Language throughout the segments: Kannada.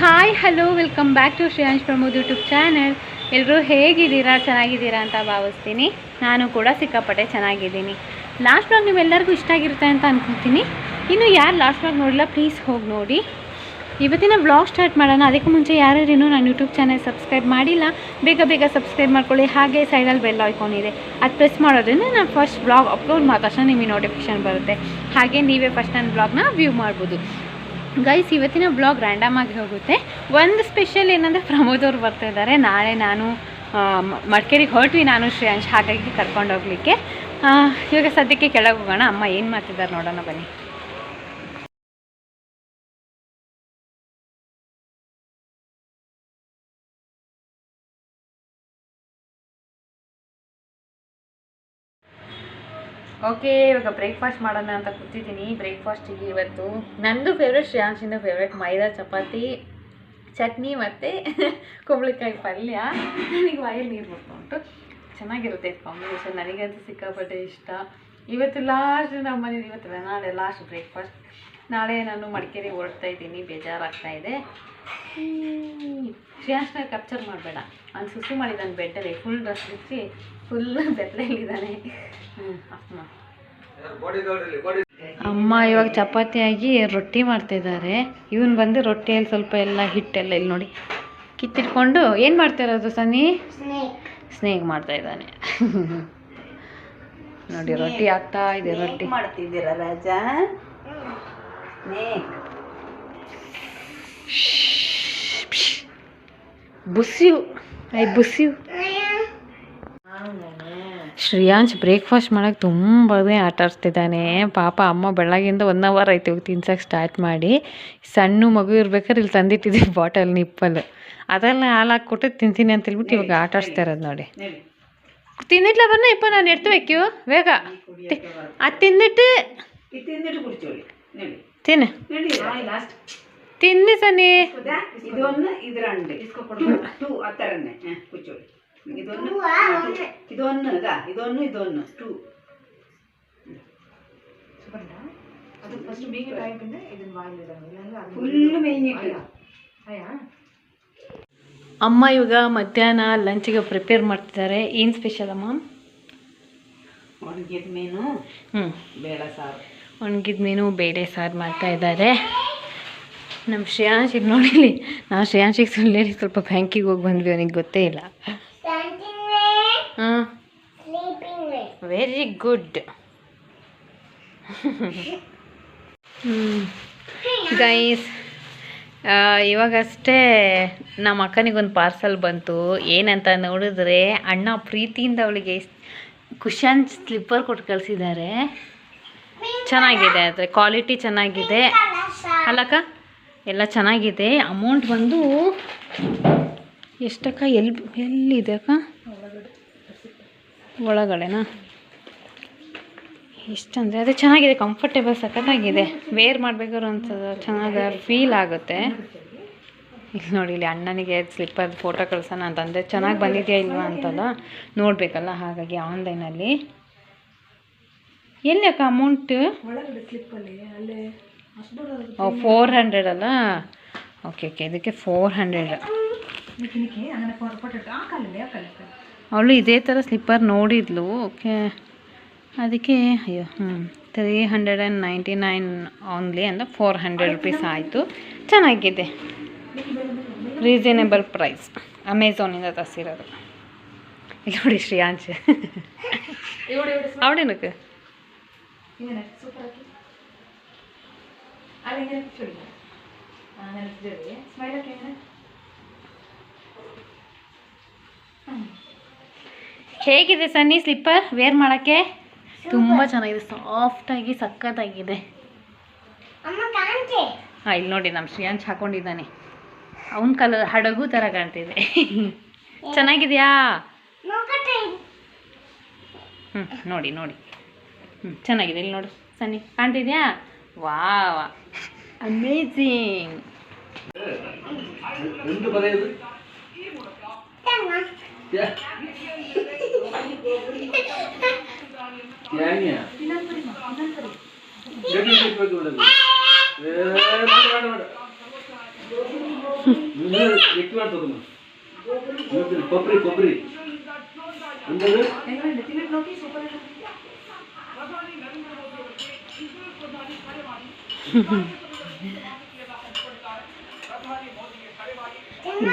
Hi hello welcome back to Shreyansh Pramod YouTube channel ಎಲ್ಲರೂ ಹೇಗಿದ್ದೀರಾ? ಚೆನ್ನಾಗಿದ್ದೀರಾ ಅಂತ ಭಾವಿಸ್ತೀನಿ. ನಾನು ಕೂಡ ಸಿಕ್ಕಾಪಟ್ಟೆ ಚೆನ್ನಾಗಿದ್ದೀನಿ. ಲಾಸ್ಟ್ ಬ್ಲಾಗ್ ನಿಮ್ಮೆಲ್ಲರಿಗೂ ಇಷ್ಟ ಆಗಿರುತ್ತೆ ಅಂತ ಅನ್ಕೊತೀನಿ. ಇನ್ನು ಯಾರು ಲಾಸ್ಟ್ ಬ್ಲಾಗ್ ನೋಡಿಲ್ಲ ಪ್ಲೀಸ್ ಹೋಗಿ ನೋಡಿ. ಇವತ್ತಿನ ಬ್ಲಾಗ್ ಸ್ಟಾರ್ಟ್ ಮಾಡೋಣ. ಅದಕ್ಕೆ ಮುಂಚೆ ಯಾರ್ಯಾರು ಇನ್ನೂ ನಾನು ಯೂಟ್ಯೂಬ್ ಚಾನಲ್ ಸಬ್ಸ್ಕ್ರೈಬ್ ಮಾಡಿಲ್ಲ, ಬೇಗ ಬೇಗ ಸಬ್ಸ್ಕ್ರೈಬ್ ಮಾಡ್ಕೊಳ್ಳಿ. ಹಾಗೆ ಸೈಡಲ್ಲಿ ಬೆಲ್ ಆಯ್ಕೊಂಡಿದೆ ಅದು ಪ್ರೆಸ್ ಮಾಡೋದ್ರಿಂದ ನಾನು ಫಸ್ಟ್ ಬ್ಲಾಗ್ ಅಪ್ಲೋಡ್ ಮಾಡಿದ ತಕ್ಷಣ ನಿಮಗೆ ನೋಟಿಫಿಕೇಶನ್ ಬರುತ್ತೆ. ಹಾಗೆ ನೀವೇ ಫಸ್ಟ್ ನನ್ನ ಬ್ಲಾಗ್ನ ವ್ಯೂ ಮಾಡ್ಬೋದು. ಗೈಸ್ ಇವತ್ತಿನ ಬ್ಲಾಗ್ ರ್ಯಾಂಡಮ್ ಆಗಿ ಹೋಗುತ್ತೆ. ಒಂದು ಸ್ಪೆಷಲ್ ಏನಂದರೆ ಪ್ರಮೋದ್ ಅವ್ರು ಬರ್ತಾ ಇದ್ದಾರೆ ನಾಳೆ ನಾನು ಮಡಿಕೇರಿಗೆ ಹೊರಟ್ವಿ ನಾನು, ಶ್ರೇಯಾಂಶ್ ಹಾಗಾಗಿ ಕರ್ಕೊಂಡು ಹೋಗ್ಲಿಕ್ಕೆ. ಇವಾಗ ಸದ್ಯಕ್ಕೆ ಕೆಳಗೆ ಹೋಗೋಣ. ಅಮ್ಮ ಏನು ಮಾಡ್ತಿದ್ದಾರೆ ನೋಡೋಣ ಬನ್ನಿ. ಓಕೆ, ಇವಾಗ ಬ್ರೇಕ್ಫಾಸ್ಟ್ ಮಾಡೋಣ ಅಂತ ಕೂತಿದ್ದೀನಿ. ಬ್ರೇಕ್ಫಾಸ್ಟಿಗೆ ಇವತ್ತು ನಂದು ಫೇವ್ರೆಟ್ ಶ್ರೇಯಾಂಶಿಂದ ಫೇವ್ರೆಟ್ ಮೈದಾ ಚಪಾತಿ, ಚಟ್ನಿ ಮತ್ತು ಕುಂಬಳಕಾಯಿ ಪಲ್ಯ. ನನಗೆ ವಾಯಲ್ಲಿ ನೀರು ಬರ್ತಾ ಉಂಟು. ಚೆನ್ನಾಗಿರುತ್ತೆ ಕಾಂಬಿನೇಷನ್ ನನಗಂತೂ ಸಿಕ್ಕಾಪಟ್ಟೆ ಇಷ್ಟ. ಇವತ್ತು ಲಾಸ್ಟ್ ನಮ್ಮ ಮನೇಲಿ ಇವತ್ತು ನಾಳೆ ಲಾಸ್ಟ್ ಬ್ರೇಕ್ಫಾಸ್ಟ್ ನಾಳೆ ನಾನು ಮಡಿಕೇರಿ ಹೊರಡ್ತಾ ಇದ್ದೀನಿ. ಬೇಜಾರಾಗ್ತಾ ಇದೆ. ಶ್ರೇಯಾಂಶ್ನ ಕ್ಯಾಪ್ಚರ್ ಮಾಡಬೇಡ. ಅವ್ನು ಸುಸು ಮಾಡಿದ್ದಾನೆ ಬೆಡ್ಡಲ್ಲಿ ಫುಲ್ ಡ್ರೆಸ್ ಬಿಚ್ಚಿ ಫುಲ್ ಬೆತ್ತಲೆಯಲ್ಲಿದ್ದಾನೆ. ಹ್ಞೂ ಅಮ್ಮ ಅಮ್ಮ ಇವಾಗ ಚಪಾತಿ ಆಗಿ ರೊಟ್ಟಿ ಮಾಡ್ತಿದ್ದಾರೆ. ಇವನು ಬಂದು ರೊಟ್ಟಿಯಲ್ಲಿ ಸ್ವಲ್ಪ ಎಲ್ಲ ಹಿಟ್ಟೆಲ್ಲ ಇಲ್ಲಿ ನೋಡಿ. ಕಿತ್ತಿಟ್ಕೊಂಡು ಏನು ಮಾಡ್ತಾ ಇರೋದು ಸನಿ ಸ್ನೇಕ್ ಮಾಡ್ತಾ ಇದ್ದಾನೆ. ನೋಡಿ ರೊಟ್ಟಿ ಆಗ್ತಾ ಇದೆ ರೊಟ್ಟಿ. ಮಾಡ್ತಿದ್ದೀರಾ ರಾಜ? ಸ್ನೇಕ್ ಬುಸ್ಯು ಐ ಬುಸ್ಯು ಶ್ರೇಯಾಂಶ್ ಬ್ರೇಕ್ಫಾಸ್ಟ್ ಮಾಡೋಕ್ಕೆ ತುಂಬನೇ ಆಟ ಆಡ್ತಿದ್ದಾನೆ. ಪಾಪ ಅಮ್ಮ ಬೆಳಗಿಂದ ಒನ್ ಅವರ್ ಆಯ್ತು ಇವಾಗ ತಿನ್ಸಕ್ಕೆ ಸ್ಟಾರ್ಟ್ ಮಾಡಿ. ಸಣ್ಣ ಮಗು ಇರ್ಬೇಕಾದ್ರೆ ಇಲ್ಲಿ ತಂದಿಟ್ಟಿದ್ದೀವಿ ಬಾಟಲ್ ನಿಪ್ಪಲ್ ಅದೆಲ್ಲ ಹಾಲು ಹಾಕ್ಕೊಟ್ಟು ತಿಂತೀನಿ ಅಂತ ಹೇಳ್ಬಿಟ್ಟು ಇವಾಗ ಆಟ ಆಡಿಸ್ತಾ ಇರೋದು ನೋಡಿ. ತಿನ್ನಿಟ್ಲ ತಿಂದಿಟ್ಲ ಬನ್ನ ಇಪ್ಪ ನಾನು ಎಡ್ತಬೇಕು ಬೇಗ. ಅದು ತಿಂದಿಟ್ಟು ತಿನ್ನ. ತಿನ್ನಿ ಸನ್ನಿ ಇದೊಂದು ಇದ್ರ ಅಂಡೆ. ಟೂ ಆ ಥರನೇ ಕುಚ್ಚೋಳಿ ಇದೊಂದು ಇದೊಂದು ಇದಾ? ಇದೊಂದು ಇದೊಂದು. ಟೂ. ಫುಲ್ ಮೇಯ್ನಿಟ್ಟು ಅಮ್ಮ ಇವಾಗ ಮಧ್ಯಾಹ್ನ ಲಂಚಿಗೆ ಪ್ರಿಪೇರ್ ಮಾಡ್ತಿದ್ದಾರೆ. ಏನು ಸ್ಪೆಷಲ್ ಅಮ್ಮ? ಒಣಗಿದ ಮೀನು. ಹ್ಞೂ ಬೇಳೆ ಸಾರು. ಒಣಗಿದ ಮೀನು ಬೇಳೆ ಸಾರು ಮಾಡ್ತಾ ಇದ್ದಾರೆ. ನಮ್ಮ ಶ್ರೇಯಾಂಶಿಗೆ ನೋಡಿಲಿ. ನಾವು ಶ್ರೇಯಾಂಶಿಗೆ ಸುಳ್ಳೇಳಿ ಸ್ವಲ್ಪ ಬ್ಯಾಂಕಿಗೆ ಹೋಗಿ ಬಂದ್ವಿ ಅವನಿಗೆ ಗೊತ್ತೇ ಇಲ್ಲ. ಹಾಂ. ವೆರಿ ಗುಡ್ ಗೈಸ್ ಇವಾಗಷ್ಟೇ ನಮ್ಮ ಅಕ್ಕನಿಗೊಂದು ಪಾರ್ಸಲ್ ಬಂತು. ಏನಂತ ನೋಡಿದ್ರೆ ಅಣ್ಣ ಪ್ರೀತಿಯಿಂದ ಅವಳಿಗೆ ಕುಶನ್ ಸ್ಲಿಪ್ಪರ್ ಕೊಟ್ಟು ಕಳಿಸಿದ್ದಾರೆ ಚೆನ್ನಾಗಿದೆ ಆದರೆ ಕ್ವಾಲಿಟಿ ಚೆನ್ನಾಗಿದೆ. ಅಲ್ಲಕ್ಕ? ಎಲ್ಲ ಚೆನ್ನಾಗಿದೆ. ಅಮೌಂಟ್ ಬಂದು ಎಷ್ಟಕ್ಕ? ಎಲ್ಲಿ ಎಲ್ಲಿದೆ ಅಕ್ಕ? ಒಳಗಡೆನಾ? ಎಷ್ಟಂದರೆ ಅದೇ ಚೆನ್ನಾಗಿದೆ ಕಂಫರ್ಟೇಬಲ್ ಸಖತ್ತಾಗಿದೆ. ವೇರ್ ಮಾಡಬೇಕಾದ್ರು ಅನ್ಸೋದು ಚೆನ್ನಾಗಿ ಫೀಲ್ ಆಗುತ್ತೆ. ಇಲ್ಲಿ ನೋಡಿ, ಇಲ್ಲಿ ಅಣ್ಣನಿಗೆ ಸ್ಲಿಪ್ಪರ್ ಫೋಟೋ ಕಳ್ಸೋಣ ಅಂತಂದರೆ ಚೆನ್ನಾಗಿ ಬಂದಿದೆಯಾ ಇಲ್ವಾ ಅಂತಲ್ಲ. ನೋಡಬೇಕಲ್ಲ ಹಾಗಾಗಿ ಆನ್ಲೈನಲ್ಲಿ ಎಲ್ಲಿ ಅಕ್ಕ ಅಮೌಂಟ್ ಫೋರ್ ಹಂಡ್ರೆಡ್ ಅಲ್ಲ? ಓಕೆ ಓಕೆ ಇದಕ್ಕೆ ಫೋರ್ ಹಂಡ್ರೆಡ್ ಅವಳು ಇದೇ ಥರ ಸ್ಲಿಪ್ಪರ್ ನೋಡಿದ್ಲು. ಓಕೆ ಅದಕ್ಕೆ ಅಯ್ಯೋ ಹ್ಞೂ three hundred and ninety nine only ಅಂದರೆ ಫೋರ್ ಹಂಡ್ರೆಡ್ ರುಪೀಸ್ ಆಯಿತು. ಚೆನ್ನಾಗಿದೆ. ರೀಸನೇಬಲ್ ಪ್ರೈಸ್ ಅಮೆಝಾನಿಂದ ತರಿಸಿರೋದು. ಇಲ್ಲಿ ನೋಡಿ ಸೂಪರ್ ಅವಳೇನಕ್ಕೆ? ಹೇಗಿದೆ ಸನ್ನಿ ಸ್ಲಿಪ್ಪರ್? ವೇರ್ ಮಾಡೋಕ್ಕೆ? ತುಂಬ ಚೆನ್ನಾಗಿದೆ. ಸಾಫ್ಟಾಗಿ ಸಖತ್ತಾಗಿದೆ. ಹಾಂ ಇಲ್ಲಿ ನೋಡಿ ನಮ್ಮ ಶ್ರೇಯಾಂಶ್ ಹಾಕೊಂಡಿದ್ದಾನೆ. ಅವನ ಕಲರ್ ಹಡಗು ಥರ ಕಾಣ್ತಿದೆ. ಚೆನ್ನಾಗಿದೆಯಾ? ಹ್ಞೂ ನೋಡಿ ನೋಡಿ. ಹ್ಞೂ ಚೆನ್ನಾಗಿದೆ. ಇಲ್ಲಿ ನೋಡು ಸನ್ನಿ. ಕಾಣ್ತಿದ್ಯಾ? Wow, amazing! Yeah.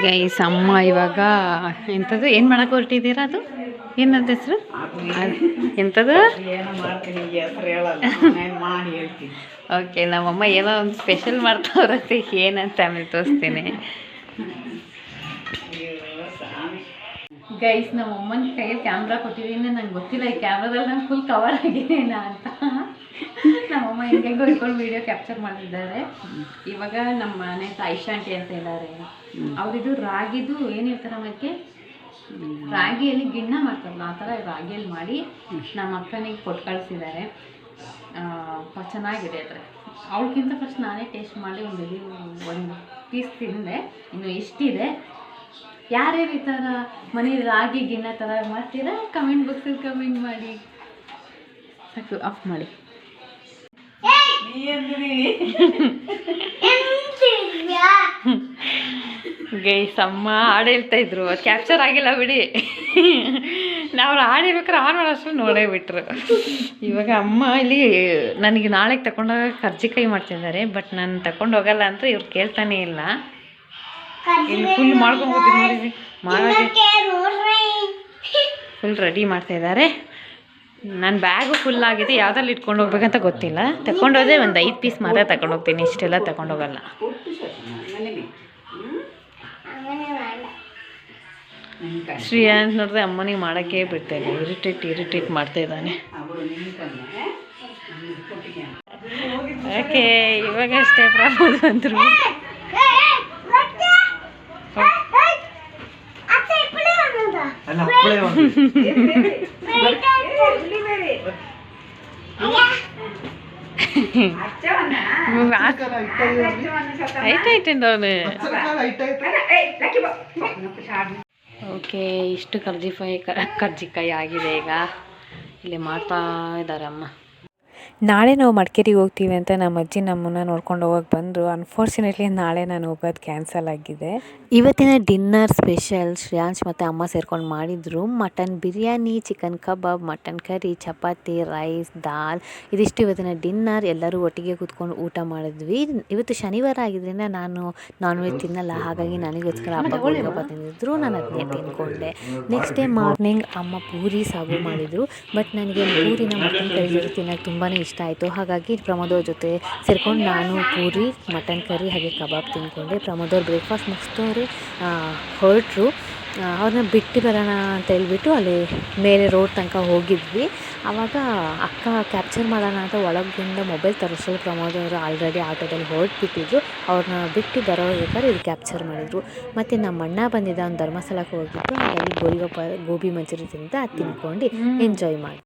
ಗೈಸ್, ಅಮ್ಮ ಇವಾಗ ಎಂಥದ್ದು? ಏನು ಮಾಡಕ್ಕೆ ಹೊರಟಿದ್ದೀರಾ ಅದು? ಏನಂತ ಹೆಸರು? ಎಂಥದ್ದು? ನಾನು ಓಕೆ ನಮ್ಮಮ್ಮ ಏನೋ ಒಂದು ಸ್ಪೆಷಲ್ ಮಾಡ್ತಾವ್ರತ್ತೆ ಏನಂತ ಆಮೇಲೆ ತೋರಿಸ್ತೀನಿ. ಗೈಸ್ ನಮ್ಮ ಅಮ್ಮನ ಕೈಯಲ್ಲಿ ಕ್ಯಾಮ್ರಾ ಕೊಟ್ಟಿದ್ದೀನಿ. ನಂಗೆ ಗೊತ್ತಿಲ್ಲ ಈ ಕ್ಯಾಮ್ರಾದಲ್ಲಿ ನಂಗೆ ಫುಲ್ ಕವರ್ ಆಗಿದೆ ಅಂತ. ನಮ್ಮಮ್ಮ ಹಿಂಗೆ ಹೊಡ್ಕೊಂಡು ವಿಡಿಯೋ ಕ್ಯಾಪ್ಚರ್ ಮಾಡಿದ್ದಾರೆ. ಇವಾಗ ನಮ್ಮ ಮನೆ ಐಶಾ ಆಂಟಿ ಅಂತ ಇದ್ದಾರೆ. ಅವರಿದು ರಾಗಿದು ಏನಿರ್ತಾರೆ ಮತ್ತೆ ರಾಗಿಯಲ್ಲಿ ಗಿಣ್ಣ ಮಾಡ್ತಾರಲ್ಲ ಆ ಥರ ರಾಗಿಯಲ್ಲಿ ಮಾಡಿ ನಮ್ಮ ಅಕ್ಕನಿಗೆ ಕೊಟ್ಟು ಕಳಿಸಿದ್ದಾರೆ. ಚೆನ್ನಾಗಿದೆ ಅದ್ರೆ ಅವಳಿಗಿಂತ ಫಸ್ಟ್ ನಾನೇ ಟೇಸ್ಟ್ ಮಾಡಿ ಒಂದು ಒಂದು ಪೀಸ್ ತಿಂದೆ. ಇನ್ನು ಎಷ್ಟಿದೆ? ಯಾರ್ಯಾರು ಈ ಥರ ಮನೆ ರಾಗಿ ಗಿಣ್ಣ ಥರ ಮಾಡ್ತೀರಾ? ಕಮೆಂಟ್ ಬಾಕ್ಸಲ್ಲಿ ಕಮೆಂಟ್ ಮಾಡಿ. ಸಾಕು ಆಫ್ ಮಾಡಿ. ಗೈಸ್ ಅಮ್ಮ ಹಾಡು ಹೇಳ್ತಾ ಇದ್ರು. ಅದು ಕ್ಯಾಪ್ಚರ್ ಆಗಿಲ್ಲ ಬಿಡಿ. ನಾವು ಹಾಡು ಹೇಳ್ಬೇಕಾರೆ ಆನ್ ಮಾಡೋಷ್ಟು ನೋಡೇ ಬಿಟ್ರು. ಇವಾಗ ಅಮ್ಮ ಇಲ್ಲಿ ನನಗೆ ನಾಳೆಗೆ ತಗೊಂಡೋಗ ಕರ್ಜಿಕಾಯಿ ಮಾಡ್ತಿದ್ದಾರೆ ಬಟ್ ನಾನು ತಗೊಂಡು ಹೋಗಲ್ಲ ಅಂತ ಇವ್ರು ಕೇಳ್ತಾನೆ ಇಲ್ಲ. ಇಲ್ಲಿ ಫುಲ್ ಮಾಡ್ಕೊಂಬೋತೀನಿ ನೋಡಿ. ಮಾಡೋಕ್ಕೆ ಫುಲ್ ರೆಡಿ ಮಾಡ್ತಾ ಇದ್ದಾರೆ. ನನ್ನ ಬ್ಯಾಗು ಫುಲ್ ಆಗಿದೆ ಯಾವ್ದ್ರಲ್ಲಿ ಇಟ್ಕೊಂಡು ಹೋಗ್ಬೇಕಂತ ಗೊತ್ತಿಲ್ಲ. ತಗೊಂಡೋದ್ರೆ ಒಂದು ಐದು ಪೀಸ್ ಮಾತ್ರ ತಗೊಂಡು ಹೋಗ್ತೀನಿ ಇಷ್ಟೆಲ್ಲ ತಗೊಂಡೋಗಲ್ಲ ಶ್ರೀಯಾ ಅಂತ ನೋಡಿದ್ರೆ ಅಮ್ಮನಿಗೆ ಮಾಡೋಕ್ಕೆ ಬಿಡ್ತಾ ಇಲ್ಲ ಇರಿಟೇಟ್ ಇರಿಟೇಟ್ ಮಾಡ್ತಾ ಇದ್ದಾನೆ. ಓಕೆ ಇವಾಗ ಅಷ್ಟೇ ಪ್ರಮೋದ್ ಬಂದರು. ಓಕೆ ಇಷ್ಟು ಕರ್ಜಿಕಾಯಿ ಕರ್ಜಿಕಾಯಿ ಆಗಿದೆ ಈಗ. ಇಲ್ಲಿ ಮಾಡ್ತಾ ಇದ್ದಾರೆ ಅಮ್ಮ ನಾಳೆ ನಾವು ಮಡಿಕೇರಿಗೆ ಹೋಗ್ತೀವಿ ಅಂತ ನಮ್ಮ ಅಜ್ಜಿ ನಮ್ಮನ್ನ ನೋಡ್ಕೊಂಡು ಹೋಗಕ್ಕೆ ಬಂದರು. ಅನ್ಫಾರ್ಚುನೇಟ್ಲಿ ನಾಳೆ ನಾನು ಹೋಗೋದು ಕ್ಯಾನ್ಸಲ್ ಆಗಿದೆ. ಇವತ್ತಿನ ಡಿನ್ನರ್ ಸ್ಪೆಷಲ್ ಶ್ರೇಯಾಂಶ್ ಮತ್ತು ಅಮ್ಮ ಸೇರ್ಕೊಂಡು ಮಾಡಿದರು. Mutton biryani chicken kebab mutton curry chapati rice dal ಇದಿಷ್ಟು ಇವತ್ತಿನ ಡಿನ್ನರ್ ಎಲ್ಲರೂ ಒಟ್ಟಿಗೆ ಕೂತ್ಕೊಂಡು ಊಟ ಮಾಡಿದ್ವಿ. ಇವತ್ತು ಶನಿವಾರ ಆಗಿದ್ದರಿಂದ ನಾನು ನಾನ್ ವೆಜ್ ತಿನ್ನಲ್ಲ. ಹಾಗಾಗಿ ನನಗೋಸ್ಕರ ಹಬ್ಬ ಗೋಳಿಗಪ್ಪ ತಿಂದಿದ್ರು. ನಾನು ಅದನ್ನೇ ತಿನ್ಕೊಂಡೆ ನೆಕ್ಸ್ಟ್ ಡೇ ಮಾರ್ನಿಂಗ್ ಅಮ್ಮ ಪೂರಿ ಸಾಗು ಮಾಡಿದರು. ಬಟ್ ನನಗೆ ಪೂರಿನ ಮಟನ್ ಕರಿ ಜೊತೆ ತಿನ್ನೋಕ್ಕೆ ತುಂಬಾ ಇಷ್ಟ ಆಯಿತು. ಹಾಗಾಗಿ ಪ್ರಮೋದ್ ಅವ್ರ ಜೊತೆ ಸೇರ್ಕೊಂಡು ನಾನು ಪೂರಿ ಮಟನ್ ಕರಿ ಹಾಗೆ ಕಬಾಬ್ ತಿಂದ್ಕೊಂಡೆ. ಪ್ರಮೋದ್ ಅವ್ರು ಬ್ರೇಕ್ಫಾಸ್ಟ್ ಮುಗಿಸ್ತವ್ರೆ ಹೊರಟರು. ಅವ್ರನ್ನ ಬಿಟ್ಟು ಬರೋಣ ಅಂತ ಹೇಳ್ಬಿಟ್ಟು ಅಲ್ಲಿ ಮೇಲೆ ರೋಡ್ ತನಕ ಹೋಗಿದ್ವಿ. ಆವಾಗ ಅಕ್ಕ ಕ್ಯಾಪ್ಚರ್ ಮಾಡೋಣ ಅಂತ ಒಳಗಿಂದ ಮೊಬೈಲ್ ತರಿಸಲು ಪ್ರಮೋದ್ ಅವರು ಆಲ್ರೆಡಿ ಆಟೋದಲ್ಲಿ ಹೊರಟ್ಬಿಟ್ಟಿದ್ರು. ಅವ್ರನ್ನ ಬಿಟ್ಟು ಬರೋಬೇಕಾದ್ರೆ ಇದು ಕ್ಯಾಪ್ಚರ್ ಮಾಡಿದರು. ಮತ್ತು ನಮ್ಮ ಅಣ್ಣ ಬಂದಿದ್ದ ಒಂದು ಧರ್ಮಸ್ಥಳಕ್ಕೆ ಹೋಗಿದ್ದು. ಹಾಗಾಗಿ ಗೋಲ್ಗಪ್ಪ ಗೋಬಿ ಮಂಚೂರಿ ತಿಂತ ತಿನ್ಕೊಂಡು ಎಂಜಾಯ್ ಮಾಡಿ.